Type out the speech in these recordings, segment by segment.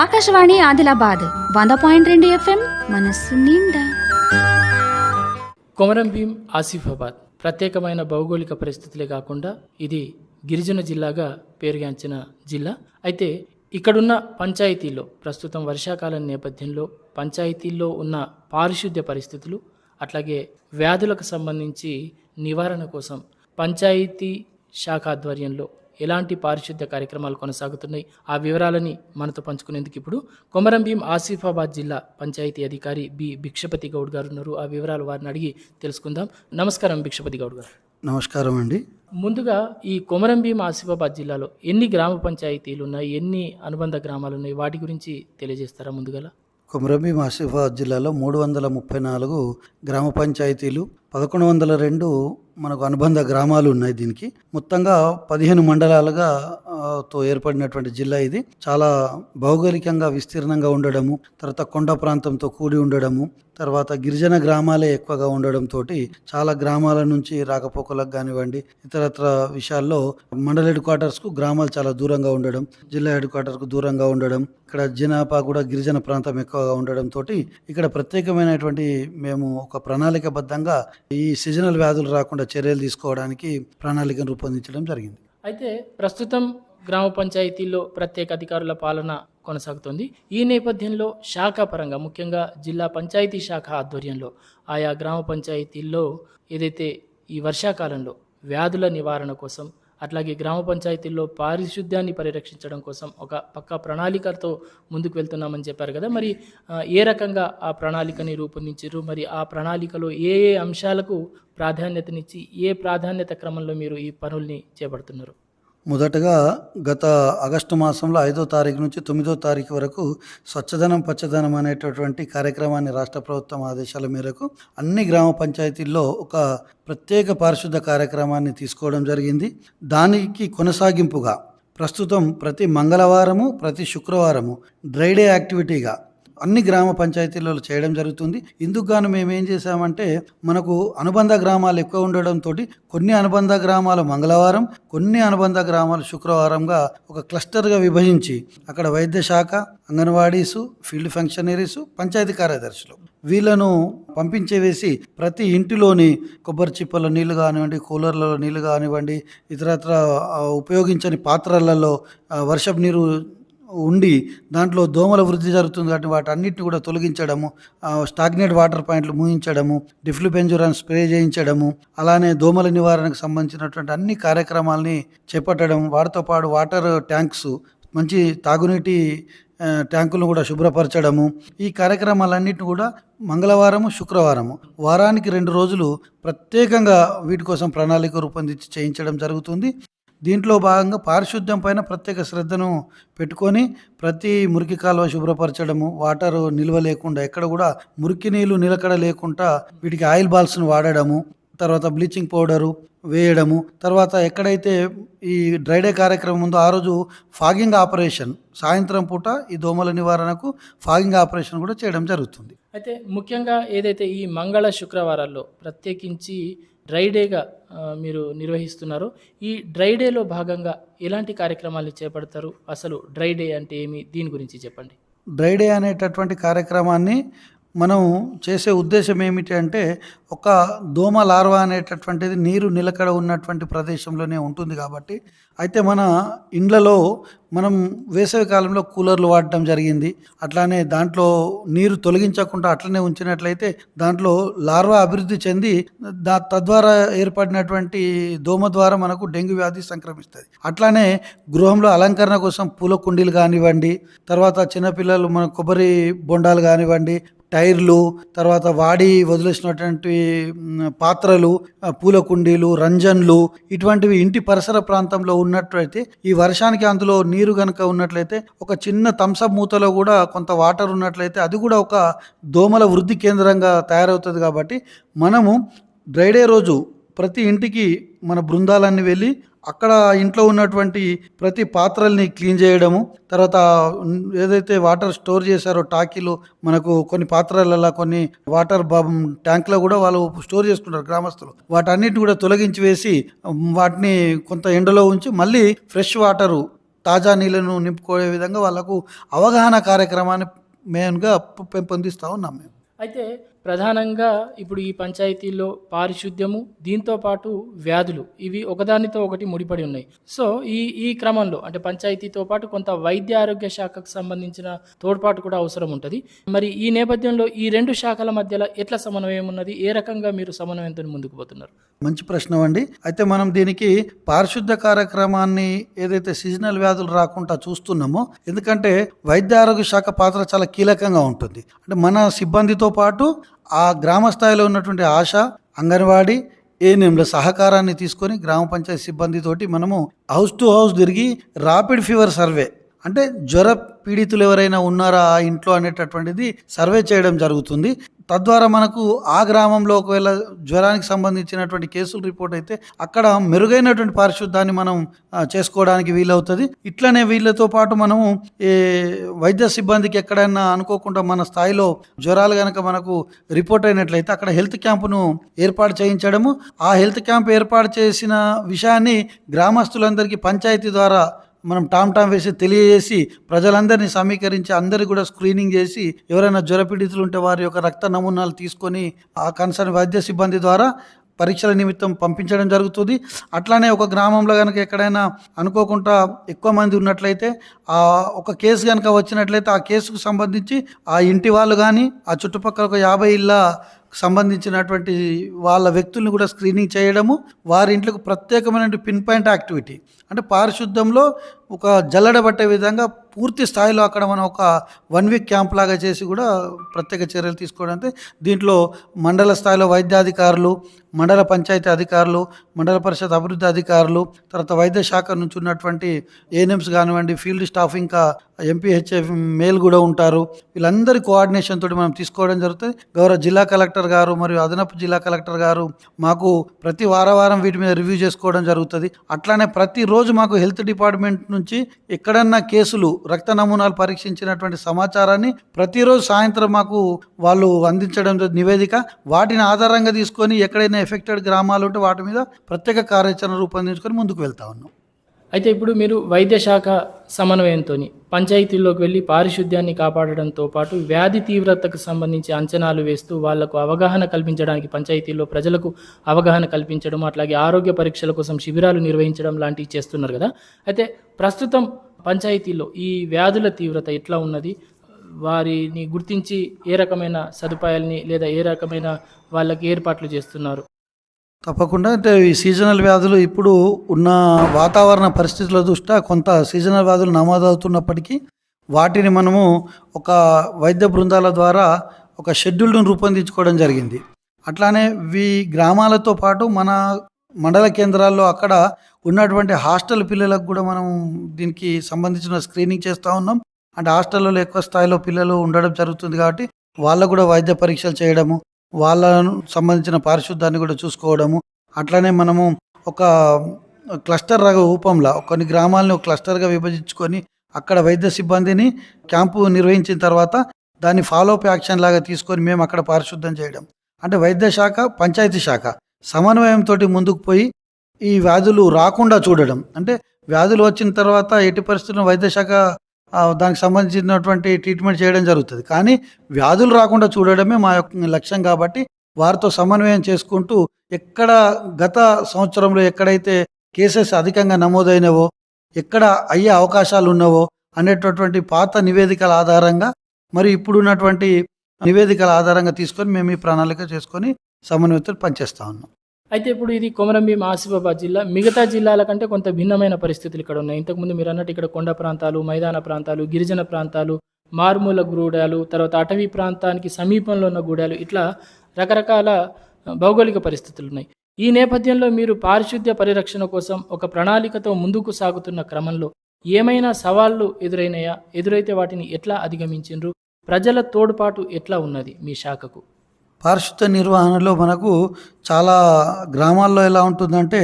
ఆకాశవాణి ఆదిలాబాద్ వంద పాయింట్ రెండు ఎఫ్ఎం మనస్సు నిండా. కొమరం భీం ఆసిఫాబాద్. ప్రత్యేకమైన భౌగోళిక పరిస్థితులే కాకుండా ఇది గిరిజన జిల్లాగా పేరుగాంచిన జిల్లా. అయితే ఇక్కడున్న పంచాయతీల్లో ప్రస్తుతం వర్షాకాలం నేపథ్యంలో పంచాయతీల్లో ఉన్న పారిశుద్ధ్య పరిస్థితులు అట్లాగే వ్యాధులకు సంబంధించి నివారణ కోసం పంచాయతీ శాఖ ఆధ్వర్యంలో ఎలాంటి పారిశుద్ధ్య కార్యక్రమాలు కొనసాగుతున్నాయి? ఆ వివరాలని మనతో పంచుకునేందుకు ఇప్పుడు కొమరం భీం ఆసిఫాబాద్ జిల్లా పంచాయతీ అధికారి బి భిక్షపతి గౌడ్ గారు ఉన్నారు. ఆ వివరాలు వారిని అడిగి తెలుసుకుందాం. నమస్కారం భిక్షపతి గౌడ్ గారు. నమస్కారం అండి. ముందుగా ఈ కొమరం భీం ఆసిఫాబాద్ జిల్లాలో ఎన్ని గ్రామ పంచాయతీలు ఉన్నాయి? ఎన్ని అనుబంధ గ్రామాలు ఉన్నాయి? వాటి గురించి తెలియజేస్తారా ముందుగా కొమరభీ ఆసిఫాబాద్ జిల్లాలో మూడు వందల ముప్పై నాలుగు గ్రామ పంచాయతీలు పదకొండు వందల రెండు మనకు అనుబంధ గ్రామాలు ఉన్నాయి దీనికి. మొత్తంగా పదిహేను మండలాలుగా తో ఏర్పడినటువంటి జిల్లా ఇది. చాలా భౌగోళికంగా విస్తీర్ణంగా ఉండడము తర్వాత కొండ ప్రాంతంతో కూడి ఉండడము తర్వాత గిరిజన గ్రామాలే ఎక్కువగా ఉండడంతో చాలా గ్రామాల నుంచి రాకపోకలకు కానివ్వండి ఇతరత్ర విషయాల్లో మండల హెడ్ క్వార్టర్స్కు గ్రామాలు చాలా దూరంగా ఉండడం జిల్లా హెడ్ క్వార్టర్కు దూరంగా ఉండడం ఇక్కడ జనాభా కూడా గిరిజన ప్రాంతం ఎక్కువగా ఉండడంతో ఇక్కడ ప్రత్యేకమైనటువంటి మేము ఒక ప్రణాళికబద్ధంగా ఈ సీజనల్ వ్యాధులు రాకుండా చర్యలు తీసుకోవడానికి ప్రణాళికను రూపొందించడం జరిగింది. అయితే ప్రస్తుతం గ్రామ పంచాయతీల్లో ప్రత్యేక అధికారుల పాలన కొనసాగుతోంది. ఈ నేపథ్యంలో శాఖ పరంగా ముఖ్యంగా జిల్లా పంచాయతీ శాఖ ఆధ్వర్యంలో ఆయా గ్రామ పంచాయతీల్లో ఏదైతే ఈ వర్షాకాలంలో వ్యాధుల నివారణ కోసం అట్లాగే గ్రామ పంచాయతీల్లో పారిశుద్ధ్యాన్ని పరిరక్షించడం కోసం ఒక పక్క ప్రణాళికతో ముందుకు వెళ్తున్నామని చెప్పారు కదా. మరి ఏ రకంగా ఆ ప్రణాళికని రూపొందించారు? మరి ఆ ప్రణాళికలో ఏ ఏ అంశాలకు ప్రాధాన్యతనిచ్చి ఏ ప్రాధాన్యత క్రమంలో మీరు ఈ పనుల్ని చేపడుతున్నారు? మొదటగా గత ఆగస్టు మాసంలో ఐదో తారీఖు నుంచి తొమ్మిదో తారీఖు వరకు స్వచ్ఛదనం పచ్చదనం అనేటటువంటి కార్యక్రమాన్ని రాష్ట్ర ప్రభుత్వం ఆదేశాల మేరకు అన్ని గ్రామ పంచాయతీల్లో ఒక ప్రత్యేక పారిశుద్ధ కార్యక్రమాన్ని తీసుకోవడం జరిగింది. దానికి కొనసాగింపుగా ప్రస్తుతం ప్రతి మంగళవారము ప్రతి శుక్రవారము డ్రైడే యాక్టివిటీగా అన్ని గ్రామ పంచాయతీలలో చేయడం జరుగుతుంది. ఇందుకు గాను మేము ఏం చేసామంటే మనకు అనుబంధ గ్రామాలు ఎక్కువ ఉండడంతో కొన్ని అనుబంధ గ్రామాలు మంగళవారం కొన్ని అనుబంధ గ్రామాలు శుక్రవారంగా ఒక క్లస్టర్గా విభజించి అక్కడ వైద్య శాఖ అంగన్వాడీసు ఫీల్డ్ ఫంక్షనరీసు పంచాయతీ కార్యదర్శులు వీళ్ళను పంపించే వేసి ప్రతి ఇంటిలోని కొబ్బరి చిప్పల నీళ్ళు కానివ్వండి కూలర్లలో నీళ్ళు కానివ్వండి ఇతరత్ర ఉపయోగించని పాత్రలలో వర్షపు నీరు ఉండి దాంట్లో దోమల వృద్ధి జరుగుతుంది కాబట్టి వాటన్నిటిని కూడా తొలగించడము స్టాగ్నేట్ వాటర్ పాయింట్లు మూయించడము డిఫ్లుబెంజురాన్ స్ప్రే చేయించడము అలానే దోమల నివారణకు సంబంధించినటువంటి అన్ని కార్యక్రమాలని చేపట్టడం వాటితో పాటు వాటర్ ట్యాంక్స్ మంచి తాగునీటి ట్యాంకులను కూడా శుభ్రపరచడము. ఈ కార్యక్రమాలన్నింటినీ కూడా మంగళవారము శుక్రవారము వారానికి రెండు రోజులు ప్రత్యేకంగా వీటి కోసం ప్రణాళిక రూపొందించి చేయించడం జరుగుతుంది. దీంట్లో భాగంగా పారిశుద్ధ్యం పైన ప్రత్యేక శ్రద్ధను పెట్టుకొని ప్రతి మురికి కాలువ శుభ్రపరచడము వాటర్ నిల్వ లేకుండా ఎక్కడ కూడా మురికి నీళ్ళు నిలకడ లేకుండా వీటికి ఆయిల్ బాల్స్ను వాడడము తర్వాత బ్లీచింగ్ పౌడరు వేయడము తర్వాత ఎక్కడైతే ఈ డ్రైడే కార్యక్రమం ఉందో ఆ రోజు ఫాగింగ్ ఆపరేషన్ సాయంత్రం పూట ఈ దోమల నివారణకు ఫాగింగ్ ఆపరేషన్ కూడా చేయడం జరుగుతుంది. అయితే ముఖ్యంగా ఏదైతే ఈ మంగళ శుక్రవారాల్లో ప్రత్యేకించి డ్రై డేగా మీరు నిర్వహిస్తున్నారు. ఈ డ్రై డేలో భాగంగా ఎలాంటి కార్యక్రమాలు చేపడతారు? అసలు డ్రై డే అంటే ఏమి? దీని గురించి చెప్పండి. డ్రై డే అనేటటువంటి కార్యక్రమాన్ని మనం చేసే ఉద్దేశం ఏమిటి అంటే ఒక దోమ లార్వా అనేటటువంటిది నీరు నిలకడ ఉన్నటువంటి ప్రదేశంలోనే ఉంటుంది కాబట్టి అయితే మన ఇండ్లలో మనం వేసవి కాలంలో కూలర్లు వాడటం జరిగింది. అట్లానే దాంట్లో నీరు తొలగించకుండా అట్లనే ఉంచినట్లయితే దాంట్లో లార్వా అభివృద్ధి చెంది దా తద్వారా ఏర్పడినటువంటి దోమ ద్వారా మనకు డెంగ్యూ వ్యాధి సంక్రమిస్తుంది. అట్లానే గృహంలో అలంకరణ కోసం పూల కుండీలు కానివ్వండి తర్వాత చిన్నపిల్లలు మన కొబ్బరి బొండాలు కానివ్వండి టైర్లు తర్వాత వాడి వదిలేసినటువంటి పాత్రలు పూల కుండీలు రంజన్లు ఇటువంటివి ఇంటి పరిసర ప్రాంతంలో ఉన్నట్లయితే ఈ వర్షానికి అందులో నీరు కనుక ఉన్నట్లయితే ఒక చిన్న థమ్సప్ మూతలో కూడా కొంత వాటర్ ఉన్నట్లయితే అది కూడా ఒక దోమల వృద్ధి కేంద్రంగా తయారవుతుంది కాబట్టి మనము డ్రైడే రోజు ప్రతి ఇంటికి మన బృందాలన్నీ వెళ్ళి అక్కడ ఇంట్లో ఉన్నటువంటి ప్రతి పాత్రల్ని క్లీన్ చేయడము తర్వాత ఏదైతే వాటర్ స్టోర్ చేశారో టాకీలు మనకు కొన్ని పాత్రలలో కొన్ని వాటర్ ట్యాంక్లో కూడా వాళ్ళు స్టోర్ చేసుకుంటారు గ్రామస్తులు. వాటన్నిటిని కూడా తొలగించి వేసి వాటిని కొంత ఎండలో ఉంచి మళ్ళీ ఫ్రెష్ వాటరు తాజా నీళ్ళను నింపుకునే విధంగా వాళ్ళకు అవగాహన కార్యక్రమాన్ని మెయిన్గా పెంపొందిస్తూ ఉన్నాం మేము. అయితే ప్రధానంగా ఇప్పుడు ఈ పంచాయతీల్లో పారిశుద్ధ్యము దీంతో పాటు వ్యాధులు ఇవి ఒకదానితో ఒకటి ముడిపడి ఉన్నాయి. సో ఈ ఈ క్రమంలో అంటే పంచాయతీతో పాటు కొంత వైద్య ఆరోగ్య శాఖకు సంబంధించిన తోడ్పాటు కూడా అవసరం ఉంటుంది. మరి ఈ నేపథ్యంలో ఈ రెండు శాఖల మధ్యలో ఎట్లా సమన్వయం ఉన్నది? ఏ రకంగా మీరు సమన్వయంతో ముందుకు పోతున్నారు? మంచి ప్రశ్న అండి. అయితే మనం దీనికి పారిశుద్ధ కార్యక్రమాన్ని ఏదైతే సీజనల్ వ్యాధులు రాకుండా చూస్తున్నామో ఎందుకంటే వైద్య ఆరోగ్య శాఖ పాత్ర చాలా కీలకంగా ఉంటుంది. అంటే మన సిబ్బందితో పాటు ఆ గ్రామ స్థాయిలో ఉన్నటువంటి ఆశ అంగన్వాడీ ఏఎన్ఎంల సహకారాన్ని తీసుకొని గ్రామ పంచాయతీ సిబ్బందితోటి మనము హౌస్ టు హౌస్ తిరిగి రాపిడ్ ఫీవర్ సర్వే అంటే జ్వర పీడితులు ఎవరైనా ఉన్నారా ఆ ఇంట్లో అనేటటువంటిది సర్వే చేయడం జరుగుతుంది. తద్వారా మనకు ఆ గ్రామంలో ఒకవేళ జ్వరానికి సంబంధించినటువంటి కేసులు రిపోర్ట్ అయితే అక్కడ మెరుగైనటువంటి పారిశుద్ధాన్ని మనం చేసుకోవడానికి వీలవుతుంది. ఇట్లనే వీళ్ళతో పాటు మనము ఏ వైద్య సిబ్బందికి ఎక్కడైనా అనుకోకుండా మన స్థాయిలో జ్వరాలు కనుక మనకు రిపోర్ట్ అయినట్లయితే అక్కడ హెల్త్ క్యాంపును ఏర్పాటు చేయించడము. ఆ హెల్త్ క్యాంప్ ఏర్పాటు చేసిన విషయాన్ని గ్రామస్తులందరికీ పంచాయతీ ద్వారా మనం టామ్ టామ్ వేసి తెలియజేసి ప్రజలందరినీ సమీకరించి అందరికీ కూడా స్క్రీనింగ్ చేసి ఎవరైనా జ్వరపీడితులు ఉంటే వారి యొక్క రక్త నమూనాలు తీసుకొని ఆ కన్సర్న్ వైద్య సిబ్బంది ద్వారా పరీక్షల నిమిత్తం పంపించడం జరుగుతుంది. అట్లానే ఒక గ్రామంలో కనుక ఎక్కడైనా అనుకోకుండా ఎక్కువ మంది ఉన్నట్లయితే ఆ ఒక కేసు కనుక వచ్చినట్లయితే ఆ కేసుకు సంబంధించి ఆ ఇంటి వాళ్ళు కానీ ఆ చుట్టుపక్కల ఒక యాభై ఇళ్ళ సంబంధించినటువంటి వాళ్ళ వ్యక్తుల్ని కూడా స్క్రీనింగ్ చేయడము వారి ఇంట్లోకి ప్రత్యేకమైన పిన్ పాయింట్ యాక్టివిటీ అంటే పారిశుద్ధ్యంలో ఒక జల్లడ పట్టే విధంగా పూర్తి స్థాయిలో అక్కడ మనం ఒక వన్ వీక్ క్యాంప్ లాగా చేసి కూడా ప్రత్యేక చర్యలు తీసుకోవడం దీంట్లో మండల స్థాయిలో వైద్యాధికారులు మండల పంచాయతీ అధికారులు మండల పరిషత్ అభివృద్ధి అధికారులు తర్వాత వైద్య శాఖ నుంచి ఉన్నటువంటి ఏఎన్ఎంస్ కానివ్వండి ఫీల్డ్ స్టాఫ్ ఇంకా ఎంపీహెచ్ఎఫ్ మేల్ కూడా ఉంటారు. వీళ్ళందరి కోఆర్డినేషన్ తోటి మనం తీసుకోవడం జరుగుతుంది. గౌరవ జిల్లా కలెక్టర్ గారు మరియు అదనపు జిల్లా కలెక్టర్ గారు మాకు ప్రతి వార వారం వీటి మీద రివ్యూ చేసుకోవడం జరుగుతుంది. అట్లానే ప్రతిరోజు మాకు హెల్త్ డిపార్ట్మెంట్ నుంచి ఎక్కడన్నా కేసులు రక్త నమూనాలు పరీక్షించినటువంటి సమాచారాన్ని ప్రతిరోజు సాయంత్రం మాకు వాళ్ళు అందించడం నివేదిక వాటిని ఆధారంగా తీసుకొని ఎక్కడైనా ఎఫెక్టెడ్ గ్రామాలు ఉంటే వాటి మీద ప్రత్యేక కార్యాచరణ రూపొందించుకొని ముందుకు వెళ్తా ఉన్నాం. అయితే ఇప్పుడు మీరు వైద్య శాఖ సమన్వయంతో పంచాయతీల్లోకి వెళ్ళి పారిశుద్ధ్యాన్ని కాపాడడంతో పాటు వ్యాధి తీవ్రతకు సంబంధించి అంచనాలు వేస్తూ వాళ్ళకు అవగాహన కల్పించడానికి పంచాయతీల్లో ప్రజలకు అవగాహన కల్పించడం అట్లాగే ఆరోగ్య పరీక్షల కోసం శిబిరాలు నిర్వహించడం లాంటివి చేస్తున్నారు కదా. అయితే ప్రస్తుతం పంచాయతీల్లో ఈ వ్యాధుల తీవ్రత ఎట్లా ఉన్నది? వారిని గుర్తించి ఏ రకమైన సదుపాయాల్ని లేదా ఏ రకమైన వాళ్ళకి ఏర్పాట్లు చేస్తున్నారు? తప్పకుండా. అంటే ఈ సీజనల్ వ్యాధులు ఇప్పుడు ఉన్న వాతావరణ పరిస్థితుల దృష్ట్యా కొంత సీజనల్ వ్యాధులు నమోదవుతున్నప్పటికీ వాటిని మనము ఒక వైద్య బృందాల ద్వారా ఒక షెడ్యూల్ను రూపొందించుకోవడం జరిగింది. అట్లానే ఈ గ్రామాలతో పాటు మన మండల కేంద్రాల్లో అక్కడ ఉన్నటువంటి హాస్టల్ పిల్లలకు కూడా మనం దీనికి సంబంధించిన స్క్రీనింగ్ చేస్తూ ఉన్నాం. అంటే హాస్టల్లో ఎక్కువ స్థాయిలో పిల్లలు ఉండడం జరుగుతుంది కాబట్టి వాళ్ళకు కూడా వైద్య పరీక్షలు చేయడము వాళ్ళను సంబంధించిన పారిశుద్ధాన్ని కూడా చూసుకోవడము. అట్లనే మనము ఒక క్లస్టర్ రగ రూపంలో కొన్ని గ్రామాలని ఒక క్లస్టర్గా విభజించుకొని అక్కడ వైద్య సిబ్బందిని క్యాంపు నిర్వహించిన తర్వాత దాన్ని ఫాలోఅప్ యాక్షన్ లాగా తీసుకొని మేము అక్కడ పారిశుద్ధం చేయడం. అంటే వైద్య శాఖ పంచాయతీ శాఖ సమన్వయంతో ముందుకు పోయి ఈ వ్యాధులు రాకుండా చూడడం. అంటే వ్యాధులు వచ్చిన తర్వాత ఎట్టి పరిస్థితుల్లో వైద్య శాఖ దానికి సంబంధించినటువంటి ట్రీట్మెంట్ చేయడం జరుగుతుంది. కానీ వ్యాధులు రాకుండా చూడడమే మా యొక్క లక్ష్యం కాబట్టి వారితో సమన్వయం చేసుకుంటూ ఎక్కడ గత సంవత్సరంలో ఎక్కడైతే కేసెస్ అధికంగా నమోదైనవో ఎక్కడ అయ్యే అవకాశాలు ఉన్నవో అనేటటువంటి పాత నివేదికల ఆధారంగా మరి ఇప్పుడున్నటువంటి నివేదికల ఆధారంగా తీసుకొని మేము ఈ ప్రణాళిక చేసుకొని సమన్వయంతో పనిచేస్తా ఉన్నాం. అయితే ఇప్పుడు ఇది కొమరంభీం ఆసిఫాబాద్ జిల్లా. మిగతా జిల్లాల కంటే కొంత భిన్నమైన పరిస్థితులు ఇక్కడ ఉన్నాయి. ఇంతకుముందు మీరు అన్నట్టు ఇక్కడ కొండ ప్రాంతాలు మైదాన ప్రాంతాలు గిరిజన ప్రాంతాలు మారుమూల గూడాలు తర్వాత అటవీ ప్రాంతానికి సమీపంలో ఉన్న గూడాలు ఇట్లా రకరకాల భౌగోళిక పరిస్థితులు ఉన్నాయి. ఈ నేపథ్యంలో మీరు పారిశుద్ధ్య పరిరక్షణ కోసం ఒక ప్రణాళికతో ముందుకు సాగుతున్న క్రమంలో ఏమైనా సవాళ్ళు ఎదురైనాయా? ఎదురైతే వాటిని ఎట్లా అధిగమించిండ్రు? ప్రజల తోడ్పాటు ఎట్లా ఉన్నది మీ శాఖకు? పారిశుద్ధ నిర్వహణలో మనకు చాలా గ్రామాల్లో ఎలా ఉంటుందంటే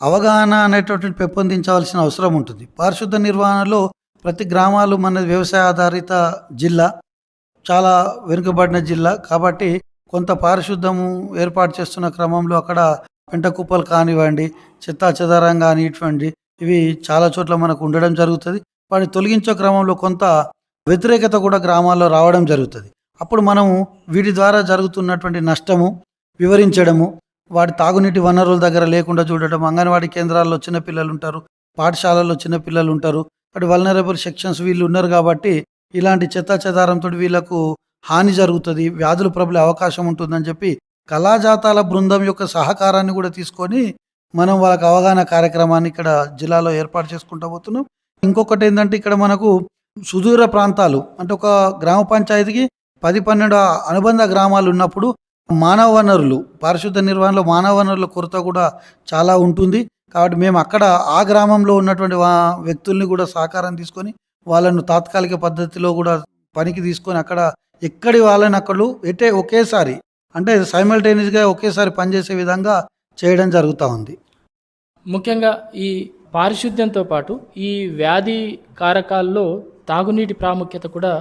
అవగాహన అనేటటువంటి పెంపొందించవలసిన అవసరం ఉంటుంది. పారిశుద్ధ నిర్వహణలో ప్రతి గ్రామాలు మన వ్యవసాయ ఆధారిత జిల్లా చాలా వెనుకబడిన జిల్లా కాబట్టి కొంత పారిశుద్ధము ఏర్పాటు చేస్తున్న క్రమంలో అక్కడ పెంటకుప్పలు కానివ్వండి చెత్తా చెదారం కానివ్వండి ఇవి చాలా చోట్ల మనకు ఉండడం జరుగుతుంది. వాటిని తొలగించే క్రమంలో కొంత వ్యతిరేకత కూడా గ్రామాల్లో రావడం జరుగుతుంది. అప్పుడు మనము వీటి ద్వారా జరుగుతున్నటువంటి నష్టము వివరించడము వాటి తాగునీటి వనరుల దగ్గర లేకుండా చూడటం అంగన్వాడీ కేంద్రాల్లో చిన్నపిల్లలు ఉంటారు పాఠశాలల్లో చిన్నపిల్లలు ఉంటారు అటు వల్నరబుల్ సెక్షన్స్ వీళ్ళు ఉన్నారు కాబట్టి ఇలాంటి చెత్త చెదారంతో వీళ్ళకు హాని జరుగుతుంది వ్యాధులు ప్రబలే అవకాశం ఉంటుందని చెప్పి కళాజాతాల బృందం యొక్క సహకారాన్ని కూడా తీసుకొని మనం వాళ్ళకి అవగాహన కార్యక్రమాన్ని ఇక్కడ జిల్లాలో ఏర్పాటు చేసుకుంటూ పోతున్నాం. ఇంకొకటి ఏంటంటే ఇక్కడ మనకు సుదూర ప్రాంతాలు అంటే ఒక గ్రామ పంచాయతీకి పది పన్నెండు అనుబంధ గ్రామాలు ఉన్నప్పుడు మానవ వనరులు పారిశుద్ధ నిర్వహణలో మానవ వనరుల కొరత కూడా చాలా ఉంటుంది. కాబట్టి మేము అక్కడ ఆ గ్రామంలో ఉన్నటువంటి వ్యక్తుల్ని కూడా సహకారం తీసుకొని వాళ్ళను తాత్కాలిక పద్ధతిలో కూడా పనికి తీసుకొని అక్కడ ఎక్కడి వాళ్ళని అక్కడ ఎటే ఒకేసారి అంటే సైమల్టేనియస్గా ఒకేసారి పనిచేసే విధంగా చేయడం జరుగుతూ ఉంది. ముఖ్యంగా ఈ పారిశుద్ధ్యంతో పాటు ఈ వ్యాధి కారకాల్లో తాగునీటి ప్రాముఖ్యత కూడా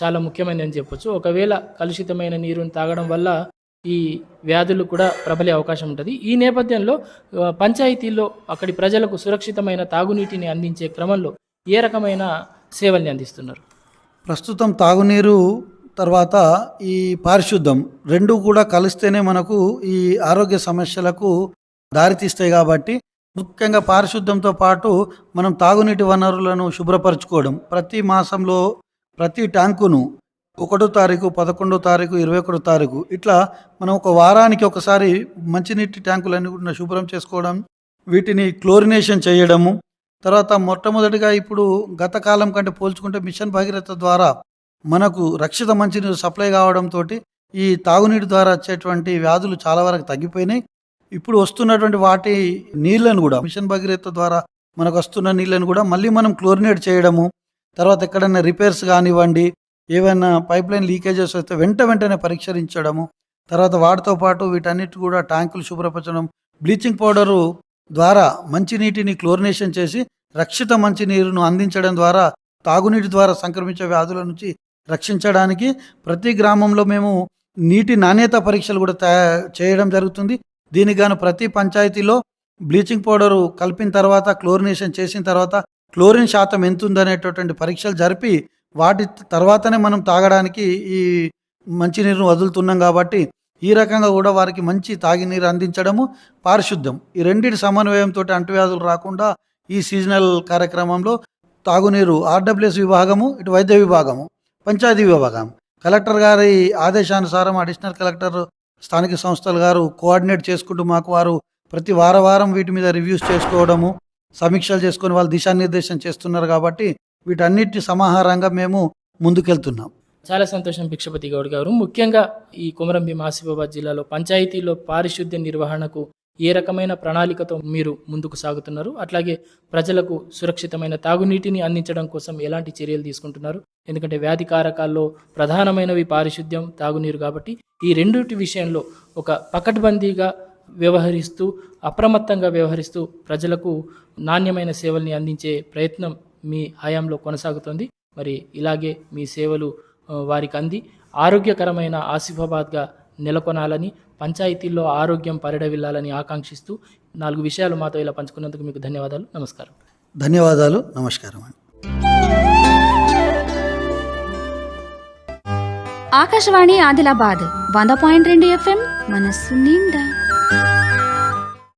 చాలా ముఖ్యమైనదని చెప్పొచ్చు. ఒకవేళ కలుషితమైన నీరుని తాగడం వల్ల ఈ వ్యాధులు కూడా ప్రబలే అవకాశం ఉంటుంది. ఈ నేపథ్యంలో పంచాయతీల్లో అక్కడి ప్రజలకు సురక్షితమైన తాగునీటిని అందించే క్రమంలో ఏ రకమైన సేవల్ని అందిస్తున్నారు? ప్రస్తుతం తాగునీరు తర్వాత ఈ పారిశుద్ధం రెండు కూడా కలిస్తేనే మనకు ఈ ఆరోగ్య సమస్యలకు దారితీస్తాయి కాబట్టి ముఖ్యంగా పారిశుద్ధంతో పాటు మనం తాగునీటి వనరులను శుభ్రపరచుకోవడం. ప్రతి మాసంలో ప్రతి ట్యాంకును ఒకటో తారీఖు పదకొండో తారీఖు ఇరవై ఒకటో తారీఖు ఇట్లా మనం ఒక వారానికి ఒకసారి మంచినీటి ట్యాంకులన్నీ కూడా శుభ్రం చేసుకోవడం వీటిని క్లోరినేషన్ చేయడము తర్వాత మొట్టమొదటిగా ఇప్పుడు గత కాలం కంటే పోల్చుకుంటే మిషన్ భగీరథ ద్వారా మనకు రక్షిత మంచినీరు సప్లై కావడంతో ఈ తాగునీటి ద్వారా వచ్చేటువంటి వ్యాధులు చాలా వరకు తగ్గిపోయినాయి. ఇప్పుడు వస్తున్నటువంటి వాటి నీళ్ళను కూడా మిషన్ భగీరథ ద్వారా మనకు వస్తున్న నీళ్ళను కూడా మళ్ళీ మనం క్లోరినేట్ చేయడము తర్వాత ఎక్కడైనా రిపేర్స్ కానివ్వండి ఏవైనా పైప్ లైన్ లీకేజెస్ వస్తే వెంట వెంటనే పరీక్షించడము. తర్వాత వాటితో పాటు వీటన్నిటి కూడా ట్యాంకులు శుభ్రపరచడం బ్లీచింగ్ పౌడరు ద్వారా మంచినీటిని క్లోరినేషన్ చేసి రక్షిత మంచినీరును అందించడం ద్వారా తాగునీటి ద్వారా సంక్రమించే వ్యాధుల నుంచి రక్షించడానికి ప్రతి గ్రామంలో మేము నీటి నాణ్యత పరీక్షలు కూడా తయా- చేయడం జరుగుతుంది. దీనికి గాను ప్రతి పంచాయతీలో బ్లీచింగ్ పౌడరు కలిపిన తర్వాత క్లోరినేషన్ చేసిన తర్వాత క్లోరిన్ శాతం ఎంత ఉందనేటటువంటి పరీక్షలు జరిపి వాటి తర్వాతనే మనం తాగడానికి ఈ మంచినీరును వదులుతున్నాం కాబట్టి ఈ రకంగా కూడా వారికి మంచి తాగినీరు అందించడము పారిశుద్ధ్యం. ఈ రెండింటి సమన్వయంతో అంటువ్యాధులు రాకుండా ఈ సీజనల్ కార్యక్రమంలో తాగునీరు ఆర్డబ్ల్యూఎస్ విభాగము ఇటు వైద్య విభాగము పంచాయతీ విభాగం. కలెక్టర్ గారి ఆదేశానుసారం అడిషనల్ కలెక్టర్ స్థానిక సంస్థల గారు కోఆర్డినేట్ చేసుకుంటూ మాకు వారు ప్రతి వారం వారం వీటి మీద రివ్యూస్ చేసుకోవడము సమీక్షలు చేసుకొని వాళ్ళు దిశానిర్దేశం చేస్తున్నారు కాబట్టి వీటన్నిటి సమాహారంగా మేము ముందుకెళ్తున్నాం. చాలా సంతోషం భిక్షపతి గౌడ్ గారు. ముఖ్యంగా ఈ కొమరం భీం ఆసిఫాబాద్ జిల్లాలో పంచాయతీలో పారిశుద్ధ్య నిర్వహణకు ఏ రకమైన ప్రణాళికతో మీరు ముందుకు సాగుతున్నారు? అట్లాగే ప్రజలకు సురక్షితమైన తాగునీటిని అందించడం కోసం ఎలాంటి చర్యలు తీసుకుంటున్నారు? ఎందుకంటే వ్యాధి కారకాల్లో ప్రధానమైనవి పారిశుద్ధ్యం తాగునీరు కాబట్టి ఈ రెండింటి విషయంలో ఒక పకడ్బందీగా వ్యవహరిస్తూ అప్రమత్తంగా వ్యవహరిస్తూ ప్రజలకు నాణ్యమైన సేవల్ని అందించే ప్రయత్నం మీ హయాంలో కొనసాగుతుంది. మరి ఇలాగే మీ సేవలు వారికి అంది. ఆరోగ్యకరమైన ఆసిఫాబాద్గా నెలకొనాలని పంచాయతీల్లో ఆరోగ్యం పరిడవిల్లాలని ఆకాంక్షిస్తూ నాలుగు విషయాలు మాతో ఇలా పంచుకున్నందుకు మీకు ధన్యవాదాలు. నమస్కారం. ధన్యవాదాలు. నమస్కారం అండి. ఆకాశవాణి ఆదిలాబాద్ వంద పాయింట్ రెండు ఎఫ్ఎం మనస్సు నిండా.